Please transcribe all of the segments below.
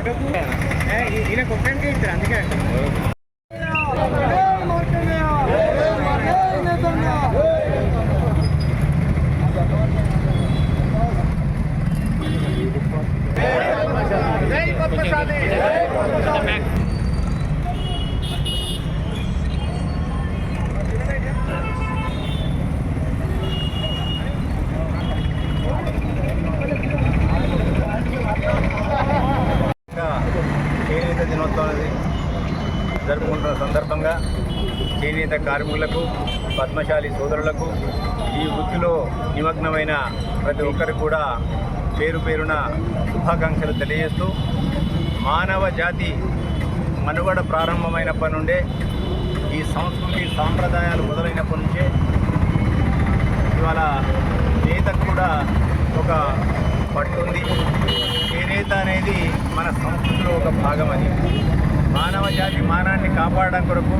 ఫోటోకు ఈయన కొట్టడానికి ఇద్దరు అందుకే. చేనేత దినోత్సవాన్ని జరుపుకుంటున్న సందర్భంగా చేనేత కార్మికులకు పద్మశాలి సోదరులకు ఈ వృత్తిలో నిమగ్నమైన ప్రతి ఒక్కరికి కూడా పేరు పేరున శుభాకాంక్షలు తెలియజేస్తూ మానవ జాతి మనుగడ ప్రారంభమైనప్పటి నుండే ఈ సంస్కృతి సాంప్రదాయాలు మొదలైనప్పటి నుంచే ఇవాళ నేతకు కూడా ఒక పట్టుంది చేనేత అనేది మన సంస్కృతిలో ఒక భాగం అది. మానవ జాతి మానాన్ని కాపాడడం కొరకు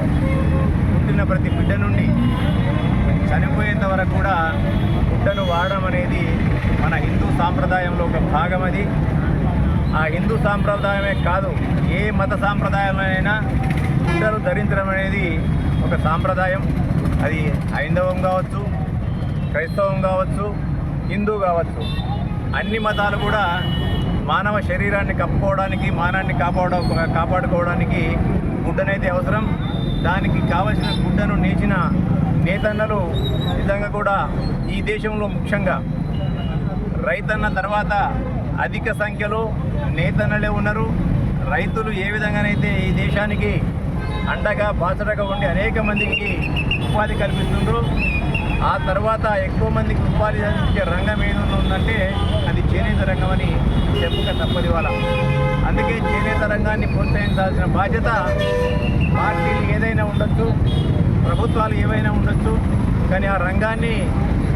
పుట్టిన ప్రతి బిడ్డ నుండి చనిపోయేంత వరకు కూడా గుడ్డను వాడడం అనేది మన హిందూ సాంప్రదాయంలో ఒక భాగం అది. ఆ హిందూ సాంప్రదాయమే కాదు ఏ మత సాంప్రదాయంలోనైనా గుడ్డలు ధరించడం అనేది ఒక సాంప్రదాయం. అది హైందవం కావచ్చు క్రైస్తవం కావచ్చు హిందూ కావచ్చు అన్ని మతాలు కూడా మానవ శరీరాన్ని కప్పుకోవడానికి మానాన్ని కాపాడ కాపాడుకోవడానికి గుడ్డనైతే అవసరం. దానికి కావలసిన గుడ్డను నేచిన నేతన్నలు నిజంగా కూడా ఈ దేశంలో ముఖ్యంగా. రైతన్న తర్వాత అధిక సంఖ్యలో నేతన్నలే ఉన్నారు. రైతులు ఏ విధంగానైతే ఈ దేశానికి అండగా బాసడగా ఉండి అనేక మందికి ఉపాధి కల్పిస్తుండ్రు ఆ తర్వాత ఎక్కువ మందికి ఉపాధి అందించే రంగం ఏదైనా ఉందంటే అది చేనేత రంగం అని చెప్పక తప్పది వాళ్ళ అందుకే చేనేత రంగాన్ని ప్రోత్సహించాల్సిన బాధ్యత పార్టీలు ఏదైనా ఉండొచ్చు ప్రభుత్వాలు ఏవైనా ఉండొచ్చు కానీ ఆ రంగాన్ని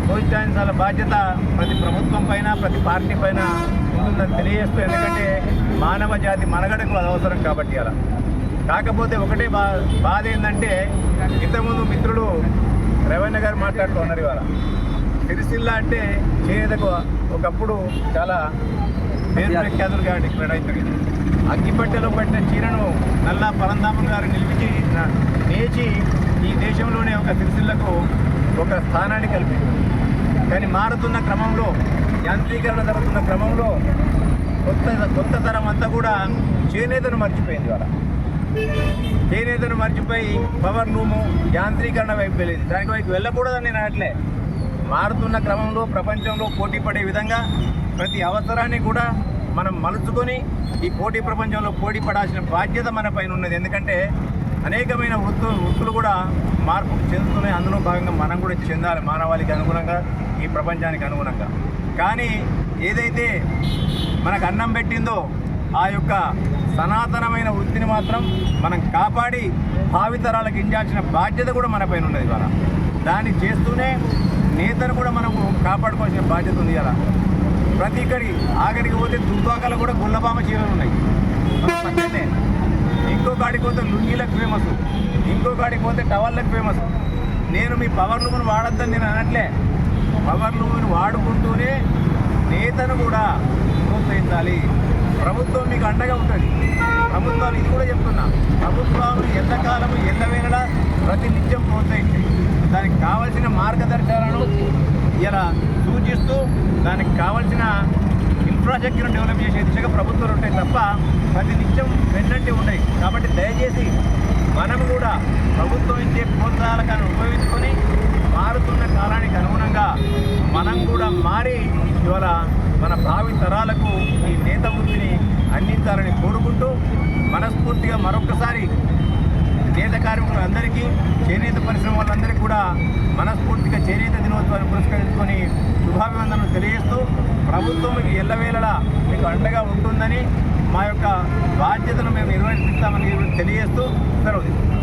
ప్రోత్సహించాల బాధ్యత ప్రతి ప్రభుత్వం పైన ప్రతి పార్టీ పైన ఉంటుందని తెలియజేస్తూ ఎందుకంటే మానవ జాతి మనగడకు అది అవసరం కాబట్టి అలా. కాకపోతే ఒకటే బా బాధ ఏంటంటే ఇంతకుముందు మిత్రులు రేవణ్య గారు మాట్లాడుతూ ఉన్నారు ఇవాళ. సిరిసిల్ల అంటే చేయదకు ఒకప్పుడు చాలా పేరు ప్రఖ్యాతులు కాబట్టి ఇక్కడ రైతులు. అగ్గిపట్టెలో పట్టిన చీరను నల్లా పరంధామం గారు నిలిపించి నేచి ఈ దేశంలోనే ఒక సిరిసిల్లకు ఒక స్థానాన్ని కల్పించింది కానీ మారుతున్న క్రమంలో యాంత్రీకరణ జరుగుతున్న క్రమంలో కొత్త కొత్త తరం అంతా కూడా చేనేతను మర్చిపోయింది వాళ్ళ చేనేతను మర్చిపోయి పవర్ లూము యాంత్రీకరణ వైపు వెళ్ళింది. దానికి వైపు వెళ్ళకూడదని నేను అట్లే మారుతున్న క్రమంలో ప్రపంచంలో పోటీ పడే విధంగా ప్రతి అవసరాన్ని కూడా మనం మలుచుకొని ఈ పోటీ ప్రపంచంలో పోటీ పడాల్సిన బాధ్యత మన పైన ఉన్నది. ఎందుకంటే అనేకమైన వృత్తులు వృత్తులు కూడా మార్పు చెందుతున్నాయి అందులో భాగంగా మనం కూడా చెందాలి. మానవాళికి అనుగుణంగా ఈ ప్రపంచానికి అనుగుణంగా. కానీ ఏదైతే మనకు అన్నం పెట్టిందో ఆ యొక్క సనాతనమైన వృత్తిని మాత్రం మనం కాపాడి భావితరాలకు ఇంచాల్సిన బాధ్యత కూడా మన పైన ఉన్నది ఇవాళ. దాన్ని చేస్తూనే నేతను కూడా మనం కాపాడుకోవాల్సిన బాధ్యత ఉంది కదా ప్రతి ఇక్కడి ఆఖరికి పోతే దుబ్బాకలో కూడా గుల్లబామ చీరలు ఉన్నాయి. పక్కనే. ఇంకో కాడికి పోతే లుంగీలకు ఫేమస్ ఇంకో కాడికి పోతే టవల్లకు ఫేమస్ నేను మీ పవర్ లూమ్ను వాడొద్దని నేను అనట్లే. పవర్ లూమును వాడుకుంటూనే నేతను కూడా ప్రోత్సహించాలి ప్రభుత్వం మీకు అండగా ఉంటుంది. ప్రభుత్వాలు ఇది కూడా చెప్తున్నా. ప్రభుత్వాలు ఎంతకాలము ఎల్లవేళలా ప్రతి నిత్యం ప్రోత్సహించాయి. దానికి కావలసిన మార్గదర్శకాలను ఇలా సూచిస్తూ దానికి కావలసిన ఇన్ఫ్రాస్ట్రక్చర్ డెవలప్ చేసే దిశగా ప్రభుత్వాలు ఉంటాయి తప్ప ప్రతి నిత్యం వెన్నంటి ఉన్నాయి కాబట్టి దయచేసి మనం కూడా ప్రభుత్వం ఇచ్చే ప్రోత్సాహాలను ఉపయోగించుకొని మారుతున్న కాలానికి అనుగుణంగా మనం కూడా మారి ఇవాళ మన భావి తరాలకు ఈ నేత వృత్తిని కోరుకుంటూ మనస్ఫూర్తిగా మరొకసారి నేత కార్మికులందరికీ చేనేత పరిశ్రమ వాళ్ళందరికీ కూడా మనస్ఫూర్తిగా చేనేత దినోత్సవాన్ని పురస్కరించుకొని శుభాభివందనలు తెలియజేస్తూ ప్రభుత్వం మీకు ఎల్లవేళలా మీకు అండగా ఉంటుందని మా యొక్క బాధ్యతను మేము నిర్వహిస్తామని తెలియజేస్తూ సెలవు తీసుకుంటాం.